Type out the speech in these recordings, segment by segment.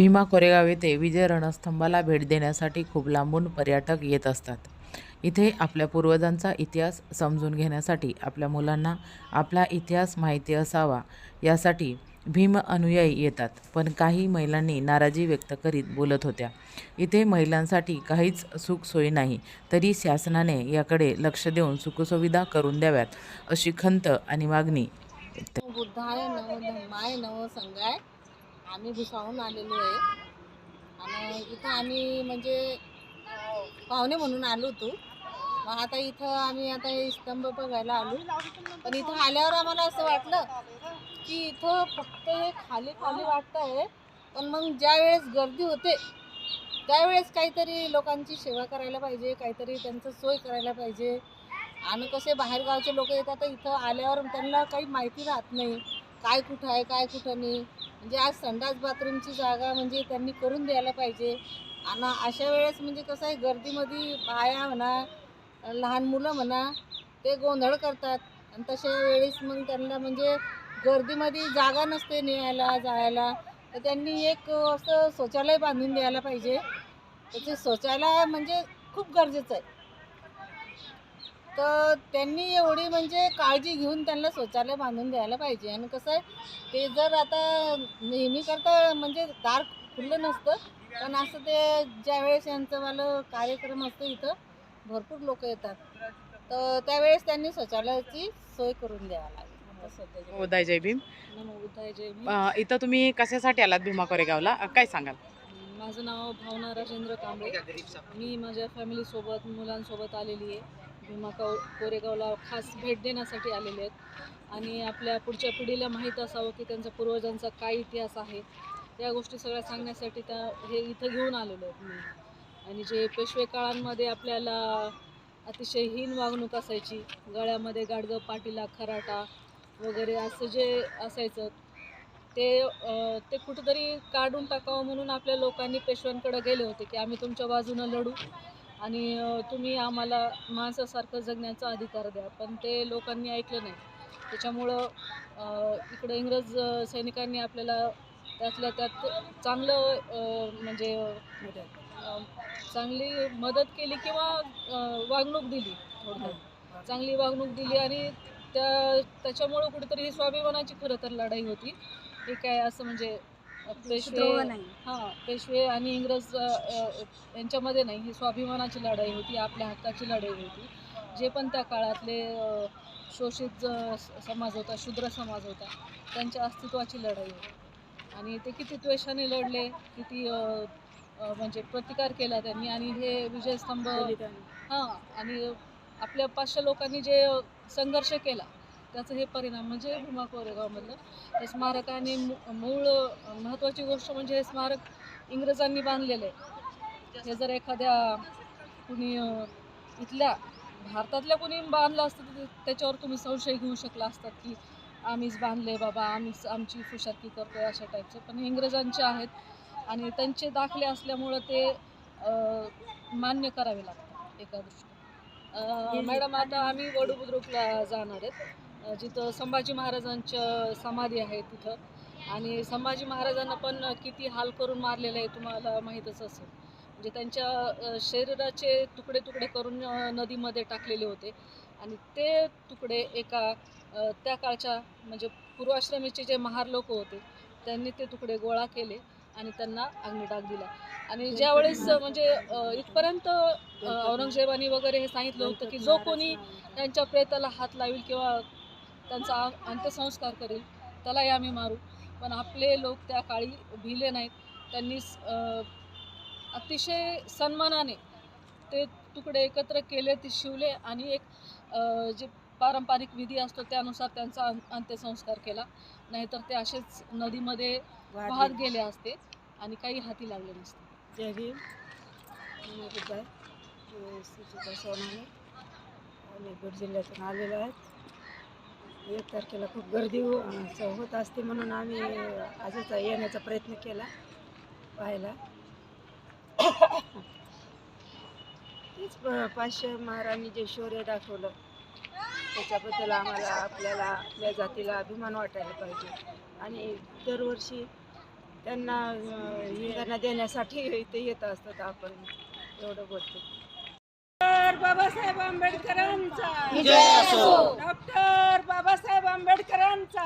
भीमा कोरेगाव येथे विजय रणस्तंभाला भेट देण्यासाठी खूप लांबून पर्यटक येत असतात. इथे आपल्या पूर्वजांचा इतिहास समजून घेण्यासाठी आपल्या मुलांना आपला इतिहास माहिती असावा यासाठी भीम अनुयायी येतात. पण काही महिलांनी नाराजी व्यक्त करीत बोलत होत्या. इथे महिलांसाठी काहीच सुखसोयी नाही तरी शासनाने याकडे लक्ष देऊन सुखसुविधा करून द्याव्यात अशी खंत आणि मागणी. बुद्धाय नव धम्माय नव संघाय आम्ही भुसावून आलेलो आहे. आणि इथं आम्ही म्हणजे पाहुणे म्हणून आलो होतो. मग आता इथं आम्ही आता हे स्तंभ बघायला आलो. पण इथं आल्यावर आम्हाला असं वाटलं की इथं फक्त हे खाली खाली आहे. पण मग ज्या वेळेस गर्दी होते त्यावेळेस काहीतरी लोकांची सेवा करायला पाहिजे काहीतरी त्यांचं सोय करायला पाहिजे. आणि कसे बाहेरगावचे लोक येतात तर इथं आल्यावर त्यांना काही माहिती राहत नाही. काय कुठं आहे काय कुठं नाही. म्हणजे आज संडास बाथरूमची जागा म्हणजे त्यांनी करून द्यायला पाहिजे. आणि अशा वेळेस म्हणजे कसं आहे गर्दीमध्ये बाया म्हणा लहान मुलं म्हणा ते गोंधळ करतात. आणि तशा वेळेस मग त्यांना म्हणजे गर्दीमध्ये जागा नसते न्यायला जायला. तर त्यांनी एक असं शौचालय बांधून द्यायला पाहिजे. तर ते शौचालय म्हणजे खूप गरजेचं आहे. तर त्यांनी एवढी म्हणजे काळजी घेऊन त्यांना शौचालय बांधून द्यायला पाहिजे. आणि कसं आहे ते जर आता नेहमी करता म्हणजे दार खुल्लं नसतं पण असं ते ज्यावेळेस यांचं वालं कार्यक्रम असतो इथं भरपूर लोक येतात. तर त्यावेळेस त्यांनी शौचालयाची सोय करून द्यावी लागेल. सध्याच्या उदय जय भीम. बुद्धाय जय भीम. अ, इथं तुम्ही कशासाठी आलात भीमा कोरेगावला? अ, काय सांगाल? माझं नाव भावना राजेंद्र कांबळे. मी माझ्या फॅमिलीसोबत मुलांसोबत आलेली आहे. भीमा कौ कोरेगावला खास भेट देण्यासाठी आलेले आहेत. आणि आपल्या पुढच्या पिढीला माहीत असावं की त्यांचा पूर्वजांचा काय इतिहास आहे. या गोष्टी सगळ्या सांगण्यासाठी त्या हे इथं घेऊन आलेलो आहेत मी. आणि जे पेशवे काळांमध्ये आपल्याला अतिशय हीन वागणूक असायची गळ्यामध्ये गाडगं पाटीला खराटा वगैरे असं जे असायचं ते ते कुठंतरी काढून टाकावं म्हणून आपल्या लोकांनी पेशव्यांकडे गेले होते की आम्ही तुमच्या बाजूनं लढू. आणि तुम्ही आम्हाला माणसासारखं जगण्याचा अधिकार द्या पण ते लोकांनी ऐकलं नाही. त्याच्यामुळं इकडं इंग्रज सैनिकांनी आपल्याला त्यातल्या त्यात चांगलं म्हणजे चांगली मदत केली किंवा वागणूक दिली थोडक्यात. चांगली वागणूक दिली आणि त्या त्याच्यामुळं कुठेतरी ही स्वाभिमानाची खरं तर लढाई होती. हे काय असं म्हणजे पेशवे हां पेशवे आणि इंग्रज यांच्यामध्ये नाही. ही स्वाभिमानाची लढाई होती आपल्या हक्काची लढाई होती. जे पण त्या काळातले शोषित समाज होता शूद्र समाज होता त्यांच्या अस्तित्वाची लढाई होती. आणि ते किती द्वेषाने लढले किती म्हणजे प्रतिकार केला त्यांनी. आणि हे विजयस्तंभ हां आणि आपल्या पाचशे लोकांनी जे संघर्ष केला त्याचं हे परिणाम म्हणजे भीमा कोरेगावमधलं हे स्मारक आणि मू- मूळ महत्त्वाची गोष्ट म्हणजे हे स्मारक इंग्रजांनी बांधलेलं आहे. हे जर एखाद्या कुणी इथल्या भारतातल्या कुणी बांधलं असतं तर त्याच्यावर तुम्ही संशय घेऊ शकला असतात की आम्हीच बांधले बाबा आम्हीच आमची फुशारकी करतोय अशा टाईपचं पण हे इंग्रजांचे आहेत आणि त्यांचे दाखले असल्यामुळं ते मान्य करावे लागतात एका दृष्टीने मॅडम आता आम्ही वडू बुद्रुकला जाणार आहेत. जिथं संभाजी महाराजांच्या समाधी आहे तिथं. आणि संभाजी महाराजांना पण किती हाल करून मारलेलं आहे तुम्हाला माहीतच असेल. म्हणजे त्यांच्या शरीराचे तुकडे तुकडे करून नदीमध्ये टाकलेले होते. आणि ते तुकडे एका त्या काळच्या म्हणजे पूर्वाश्रमीचे जे महार लोक होते त्यांनी ते तुकडे गोळा केले आणि त्यांना अग्निडाग दिला. आणि ज्यावेळेस म्हणजे इथपर्यंत औरंगजेबानी वगैरे हे सांगितलं होतं की जो कोणी त्यांच्या प्रेताला हात लावेल किंवा त्यांचा अंत्यसंस्कार करेल त्यालाही आम्ही मारू. पण आपले लोक त्या काळी भिले नाहीत. त्यांनी अतिशय सन्मानाने ते तुकडे एकत्र केले ते शिवले आणि एक जे पारंपरिक विधी असतो त्यानुसार त्यांचा अंत्यसंस्कार केला. नाहीतर ते असेच नदीमध्ये वाहत गेले असते आणि काही हाती लागले नसते. जय भीम. सोनाने. आम्ही बीड जिल्ह्यातून आलेलो आहेत. एक तारखेला खूप गर्दी हो असं होत असते म्हणून आम्ही आजच येण्याचा प्रयत्न केला पाहायला. तेच प- पाचशे महाराणी जे शौर्य दाखवलं. त्याच्याबद्दल आम्हाला आपल्याला आपल्या जातीला अभिमान वाटायला पाहिजे. आणि दरवर्षी त्यांना त्यांना देण्यासाठी इथे येत असतात आपण एवढं बोलतो. बाबासाहेब आंबेडकरांचा. डॉक्टर बाबासाहेब आंबेडकरांचा.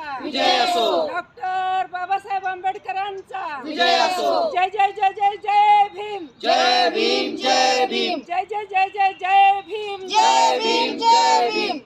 डॉक्टर बाबासाहेब आंबेडकरांचा. जय जय जय जय जय भीम. जय भीम जय भीम. जय जय जय जय जय भीम. जय भीम जय भीम.